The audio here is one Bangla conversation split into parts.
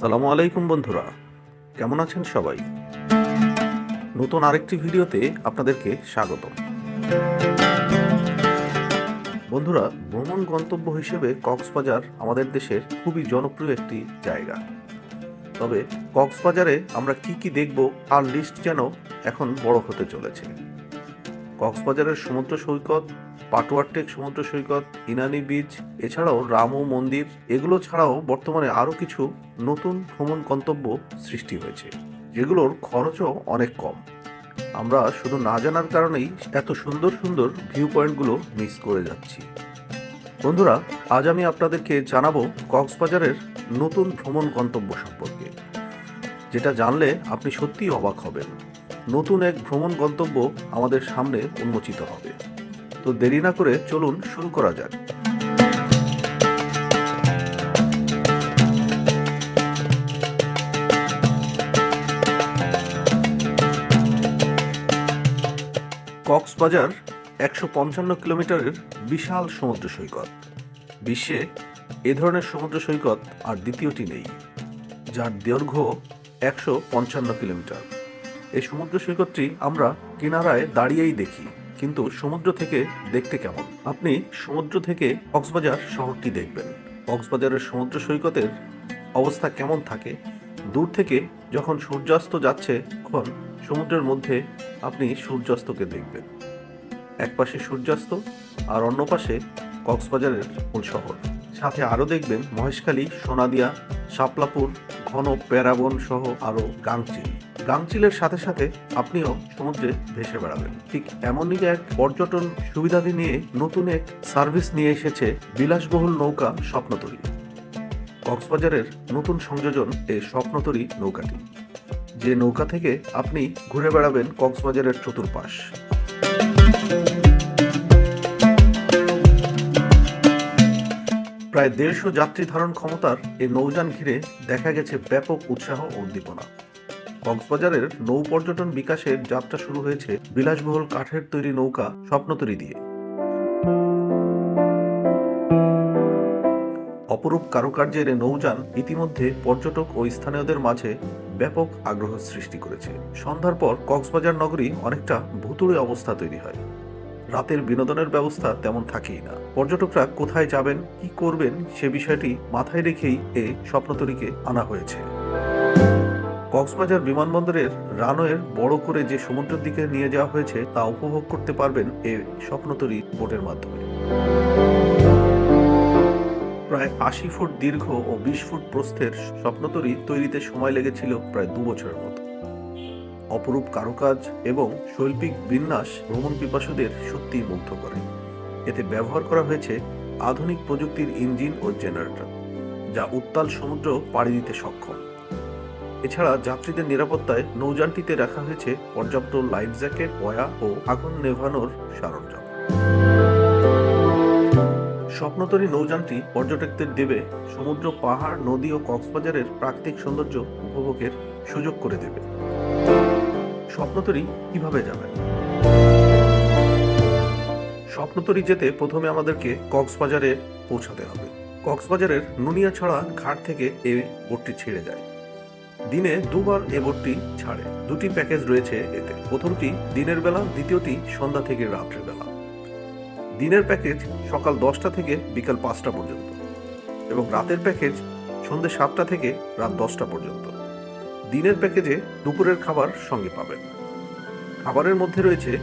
আসসালামু আলাইকুম বন্ধুরা। কেমন আছেন সবাই? নতুন আরেকটি ভিডিওতে আপনাদেরকে স্বাগত বন্ধুরা, ভ্রমণ গন্তব্য হিসেবে কক্সবাজার আমাদের দেশের খুবই জনপ্রিয় একটি জায়গা। তবে কক্সবাজারে আমরা কি কি দেখব, আর লিস্ট যেন এখন বড় হতে চলেছে। কক্সবাজারের সমুদ্র সৈকত পাটুয়ারটেক, সমুদ্র সৈকত, ইনানি বিচ, এছাড়াও রামও মন্দির, এগুলো ছাড়াও বর্তমানে আরও কিছু নতুন ভ্রমণ গন্তব্য সৃষ্টি হয়েছে, যেগুলোর খরচও অনেক কম। আমরা শুধু না জানার কারণেই এত সুন্দর সুন্দর ভিউ পয়েন্টগুলো মিস করে যাচ্ছি। বন্ধুরা, আজ আমি আপনাদেরকে জানাব কক্সবাজারের নতুন ভ্রমণ গন্তব্য সম্পর্কে, যেটা জানলে আপনি সত্যিই অবাক হবেন। নতুন এক ভ্রমণ গন্তব্য আমাদের সামনে উন্মোচিত হবে। তো দেরি না করে চলুন শুরু করা যাক। কক্সবাজার একশো পঞ্চান্ন কিলোমিটারের বিশাল সমুদ্র সৈকত। বিশ্বে এ ধরনের সমুদ্র সৈকত আর দ্বিতীয়টি নেই, যার দৈর্ঘ্য একশো পঞ্চান্ন কিলোমিটার। এই সমুদ্র সৈকতটি আমরা কিনারায় দাঁড়িয়েই দেখি। কিন্তু সমুদ্র থেকে দেখতে কেমন? আপনি সমুদ্র থেকে কক্সবাজার শহরটি দেখবেন? কক্সবাজারের সমুদ্র সৈকতের অবস্থা কেমন থাকে? দূর থেকে যখন সূর্যাস্ত যাচ্ছে, তখন সমুদ্রের মধ্যে আপনি সূর্যাস্তকে দেখবেন। এক পাশে সূর্যাস্ত আর অন্য পাশে কক্সবাজারের মূল শহর। সাথে আরও দেখবেন মহেশখালী, সোনাদিয়া, শাপলাপুর, ঘন প্যারাবন সহ আরও গাংচিল। গাংচিলের সাথে সাথে আপনিও সমুদ্রে ভেসে বেড়াবেন। ঠিক এমনই এক পর্যটন সুবিধাদি নিয়ে নতুন এক সার্ভিস নিয়ে এসেছে বিলাসবহুল নৌকা স্বপ্নতরী। কক্সবাজারের নতুন সংযোজন এই স্বপ্নতরী নৌকাটি। যে নৌকা থেকে আপনি ঘুরে বেড়াবেন কক্সবাজারের চতুর্পাশ। প্রায় দেড়শো যাত্রী ধারণ ক্ষমতার এই নৌযান ঘিরে দেখা গেছে ব্যাপক উৎসাহ উদ্দীপনা। কক্সবাজারের নৌ পর্যটন বিকাশের যাত্রা শুরু হয়েছে বিলাসবহুল কাঠের তৈরি নৌকা স্বপ্নতরী দিয়ে। অপরূপ কারুকার্যের নৌযান ইতিমধ্যে পর্যটক ও স্থানীয়দের মাঝে ব্যাপক আগ্রহ সৃষ্টি করেছে। সন্ধ্যার পর কক্সবাজার নগরী অনেকটা ভুতুড়ে অবস্থা তৈরি হয়। রাতের বিনোদনের ব্যবস্থা তেমন থাকেই না। পর্যটকরা কোথায় যাবেন, কি করবেন, সে বিষয়টি মাথায় রেখেই এই স্বপ্নতরীকে আনা হয়েছে। কক্সবাজার বিমানবন্দরের রানওয়ের বড় করে যে সমুদ্রের দিকে নিয়ে যাওয়া হয়েছে, তা উপভোগ করতে পারবেন এই স্বপ্নতরী বোটের মাধ্যমে। প্রায় আশি ফুট দীর্ঘ ও বিশ ফুট প্রস্থের স্বপ্নতরী তৈরিতে সময় লেগেছিল প্রায় দু বছরের মতো। অপরূপ কারুকাজ এবং শৈল্পিক বিন্যাস ভ্রমণ পিপাসুদের সত্যিই মুগ্ধ করে। এতে ব্যবহার করা হয়েছে আধুনিক প্রযুক্তির ইঞ্জিন ও জেনারেটর, যা উত্তাল সমুদ্র পাড়ি দিতে সক্ষম। এছাড়া যাত্রীদের নিরাপত্তায় নৌযানটিতে রাখা হয়েছে পর্যাপ্ত লাইফ জ্যাকেট, বয়া ও আগুন নেভানোর সরঞ্জাম। স্বপ্নতরী নৌযানটি পর্যটকদের দেবে সমুদ্র, পাহাড়, নদী ও কক্সবাজারের প্রাকৃতিক সৌন্দর্য উপভোগের সুযোগ করে দেবে। স্বপ্নতরী কীভাবে যাবেন স্বপ্নতরী যেতে প্রথমে আমাদেরকে কক্সবাজারে পৌঁছাতে হবে। কক্সবাজারের নুনিয়া নুনিয়াছড়া ঘাট থেকে এই বোটটি ছেড়ে যায়। দিনে দুবার এ বোটটি ছাড়ে। দুটি প্যাকেজ রয়েছে এতে। প্রথমটি দিনের বেলা, দ্বিতীয়টি সন্ধ্যা থেকে রাত্রের বেলা। দিনের প্যাকেজ সকাল দশটা থেকে বিকাল পাঁচটা পর্যন্ত এবং রাতের প্যাকেজ সন্ধ্যে সাতটা থেকে রাত দশটা পর্যন্ত। দিনের প্যাকেজে দুপুরের খাবার সঙ্গে পাবেন। খাবারের মধ্যে রয়েছে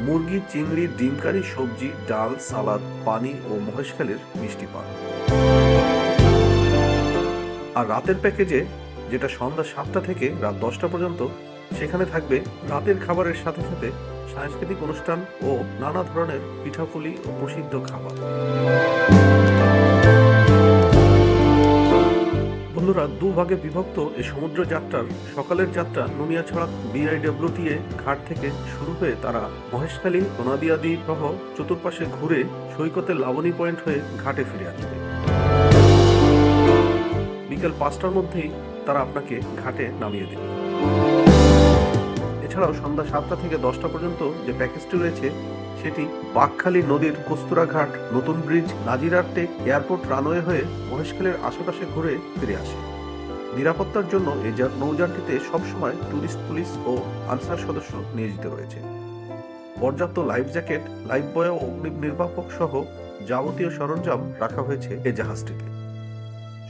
মুরগি, চিংড়ি ডিম কারি সবজি, ডাল, সালাদ, পানি ও মহেশখালীর মিষ্টি পান। আর রাতের প্যাকেজে যেটা সন্ধ্যা সাতটা থেকে রাত দশটা পর্যন্ত সেখানে থাকবে রাতের খাবারের সাথে সাথে সাংস্কৃতিক অনুষ্ঠান ও নানা ধরনের পিঠাপুলি ও প্রসিদ্ধ খাবার। বন্ধুরা, দুভাগে বিভক্ত এই সমুদ্র যাত্রার সকালের যাত্রা নুনিয়াছড়া বিআইডব্লিউটিএ ঘাট থেকে শুরু হয়ে তারা মহেশখালী, সোনাদিয়া দ্বীপ সহ চতুর্পাশে ঘুরে সৈকতের লাবণী পয়েন্ট হয়ে ঘাটে ফিরে আসবে। বিকেল পাঁচটার মধ্যেই তারা আপনাকে ঘাটে নামিয়ে দেবে। এছাড়াও সন্ধ্যা সাতটা থেকে দশটা পর্যন্ত যে প্যাকেজটি রয়েছে, সেটি বাকখালী নদীর কস্তুরাঘাট নতুন ব্রিজ নাজিরার টেক এয়ারপোর্ট রানওয়ে হয়ে মহেশখালীর আশেপাশে ঘুরে ফিরে আসে। নিরাপত্তার জন্য এই নৌযানটিতে সবসময় ট্যুরিস্ট পুলিশ ও আনসার সদস্য নিয়োজিত রয়েছে। পর্যাপ্ত লাইফ জ্যাকেট লাইফ বয় ও অগ্নি নির্বাপক সহ যাবতীয় সরঞ্জাম রাখা হয়েছে এই জাহাজটিতে।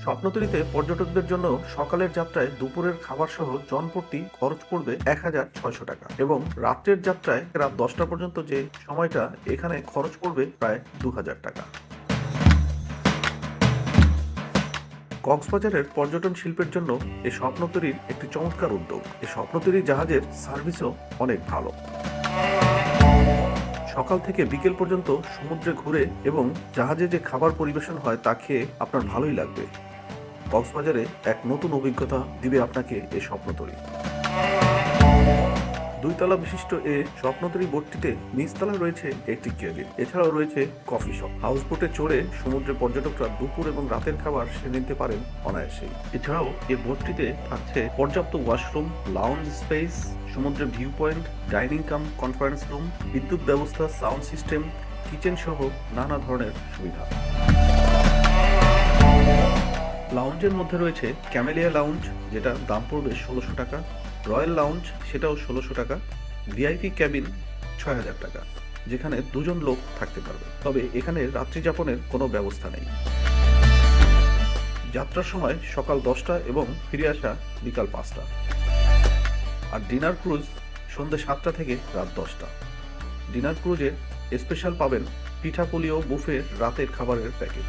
স্বপ্নতরীতে পর্যটকদের জন্য সকালের যাত্রায় দুপুরের খাবার সহ জনপ্রতি খরচ পড়বে এক হাজার ছয়শো টাকা। এবং রাত্রের যাত্রায় রাত দশটা পর্যন্ত যে সময়টা, এখানে খরচ পড়বে প্রায় দু হাজার টাকা। কক্সবাজারের পর্যটন শিল্পের জন্য এই স্বপ্নতরীর একটি চমৎকার উদ্যোগ। এই স্বপ্নতরী জাহাজের সার্ভিসও অনেক ভালো। সকাল থেকে বিকেল পর্যন্ত সমুদ্রে ঘুরে এবং জাহাজে যে খাবার পরিবেশন হয়, তা খেয়ে আপনার ভালোই লাগবে। কক্সবাজারে এক নতুন অভিজ্ঞতা দিবে আপনাকে এই স্বপ্নতরী দুইতলা বিশিষ্ট এ স্বপ্নতরী বোটটিতে নিচতলা রয়েছে একটি কেবিন। এছাড়াও রয়েছে কফি শপ। হাউস বোটে চড়ে সমুদ্রে পর্যটকরা দুপুর এবং রাতের খাবার সেরে নিতে পারেন অনায়াসেই। এছাড়াও এ বোটটিতে থাকছে পর্যাপ্ত ওয়াশরুম লাউঞ্জ স্পেস সমুদ্রের view point dining cum conference room বিদ্যুৎ ব্যবস্থা সাউন্ড সিস্টেম কিচেন সহ নানা ধরনের সুবিধা। লাউঞ্জের মধ্যে রয়েছে ক্যামেলিয়া লাউঞ্জ যেটা দাম পড়বে ষোলোশো টাকা। রয়্যাল লাউঞ্জ সেটাও ষোলোশো টাকা। ভিআইপি ক্যাবিন ছয় হাজার টাকা, যেখানে দুজন লোক থাকতে পারবে। তবে এখানে রাত্রি যাপনের কোনো ব্যবস্থা নেই। যাত্রার সময় সকাল দশটা এবং ফিরে আসা বিকাল পাঁচটা। আর ডিনার ক্রুজ সন্ধ্যে সাতটা থেকে রাত দশটা। ডিনার ক্রুজে স্পেশাল পাবেন পিঠাপুলি ও বুফের রাতের খাবারের প্যাকেজ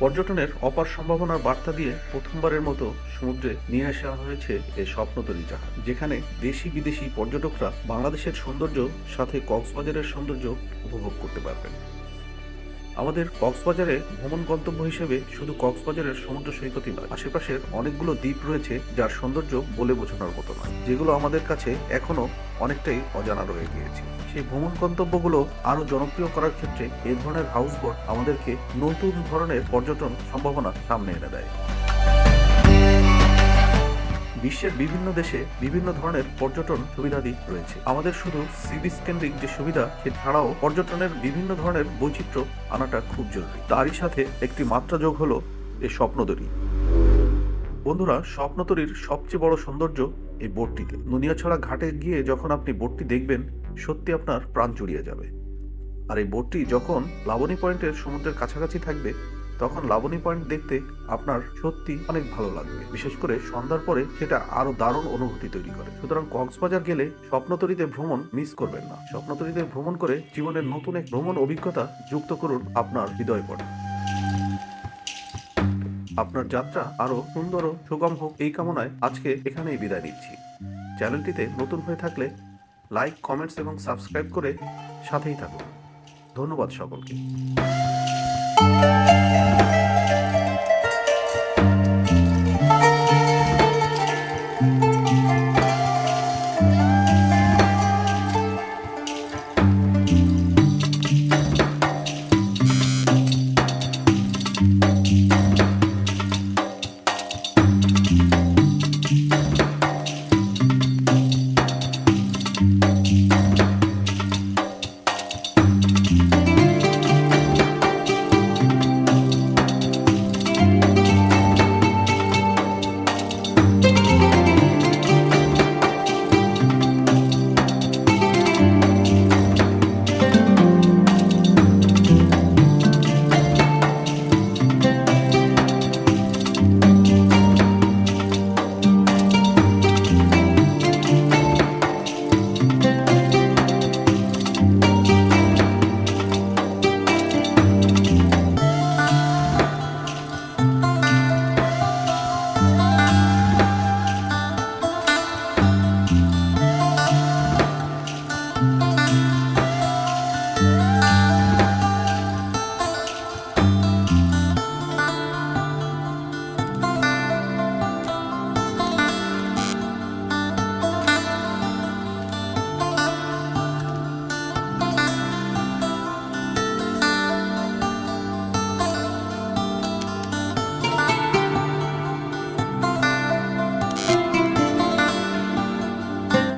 পর্যটনের অপার সম্ভাবনার বার্তা দিয়ে প্রথমবারের মতো সমুদ্রে নিয়ে আসা হয়েছে এই স্বপ্নতরী জাহাজ, যেখানে দেশি বিদেশি পর্যটকরা বাংলাদেশের সৌন্দর্য, সাথে কক্সবাজারের সৌন্দর্য উপভোগ করতে পারবেন। আমাদের কক্সবাজারে ভ্রমণ গন্তব্য হিসেবে শুধু কক্সবাজারের সমুদ্র সৈকতই নয়, আশেপাশের অনেকগুলো দ্বীপ রয়েছে যার সৌন্দর্য বলে বোঝানোর মতো নয়, যেগুলো আমাদের কাছে এখনও অনেকটাই অজানা রয়ে গিয়েছে। সেই ভ্রমণ গন্তব্যগুলো আরও জনপ্রিয় করার ক্ষেত্রে এই ধরনের হাউস বোট আমাদেরকে নতুন ধরনের পর্যটন সম্ভাবনা সামনে এনে দেয়। বিশ্বের বিভিন্ন দেশে বিভিন্ন ধরনের পর্যটন সুবিধাদি রয়েছে। আমাদের শুধু সি বিচ কেন্দ্রিক যে সুবিধা, সে ছাড়াও পর্যটনের বিভিন্ন ধরনের বৈচিত্র্য আনাটা খুব জরুরি। তারই সাথে একটি মাত্রা যোগ হলো এই স্বপ্নদরী বন্ধুরা স্বপ্নতরীর সবচেয়ে বড় সৌন্দর্য এই বোটটিতে। নুনিয়াছড়া ঘাটে গিয়ে যখন আপনি বোটটি দেখবেন, সত্যি আপনার প্রাণ জুড়িয়ে যাবে। আর এই বোটটি যখন লাবণী পয়েন্টের সমুদ্রের কাছাকাছি থাকবে তখন লাবণী পয়েন্ট দেখতে আপনার সত্যি অনেক ভালো লাগবে। বিশেষ করে সন্ধ্যার পরে সেটা আরও দারুণ অনুভূতি তৈরি করে। সুতরাং কক্সবাজার গেলে স্বপ্নতরীতে ভ্রমণ মিস করবেন না। স্বপ্নতরীতে ভ্রমণ করে জীবনের নতুন এক ভ্রমণ অভিজ্ঞতা যুক্ত করুন আপনার হৃদয় পড়ে আপনার যাত্রা আরও সুন্দর ও সুগম হোক এই কামনায় আজকে এখানেই বিদায় নিচ্ছি। চ্যানেলটিতে নতুন হয়ে থাকলে লাইক, কমেন্টস এবং সাবস্ক্রাইব করে সাথেই থাকুন। ধন্যবাদ সকলকে।